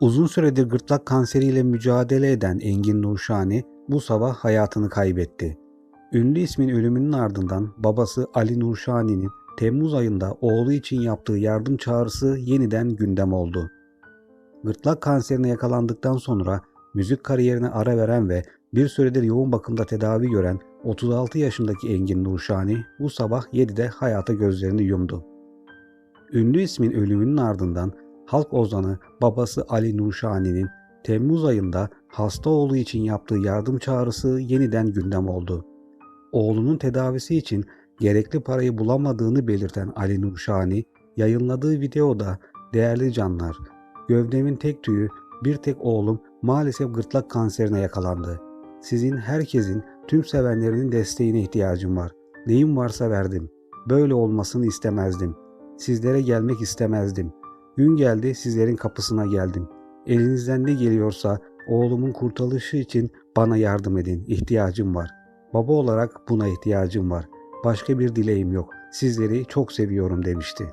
Uzun süredir gırtlak kanseriyle mücadele eden Engin Nurşani bu sabah hayatını kaybetti. Ünlü ismin ölümünün ardından babası Ali Nurşani'nin Temmuz ayında oğlu için yaptığı yardım çağrısı yeniden gündem oldu. Gırtlak kanserine yakalandıktan sonra müzik kariyerine ara veren ve bir süredir yoğun bakımda tedavi gören 36 yaşındaki Engin Nurşani bu sabah 7'de hayata gözlerini yumdu. Ünlü ismin ölümünün ardından halk ozanı babası Ali Nurşani'nin Temmuz ayında hasta oğlu için yaptığı yardım çağrısı yeniden gündem oldu. Oğlunun tedavisi için gerekli parayı bulamadığını belirten Ali Nurşani, yayınladığı videoda değerli canlar, gövdemin tek tüyü, bir tek oğlum maalesef gırtlak kanserine yakalandı. Sizin herkesin, tüm sevenlerinin desteğine ihtiyacım var. Neyim varsa verdim. Böyle olmasını istemezdim. Sizlere gelmek istemezdim. Gün geldi sizlerin kapısına geldim. Elinizden ne geliyorsa oğlumun kurtuluşu için bana yardım edin. İhtiyacım var. Baba olarak buna ihtiyacım var. Başka bir dileğim yok. Sizleri çok seviyorum demişti.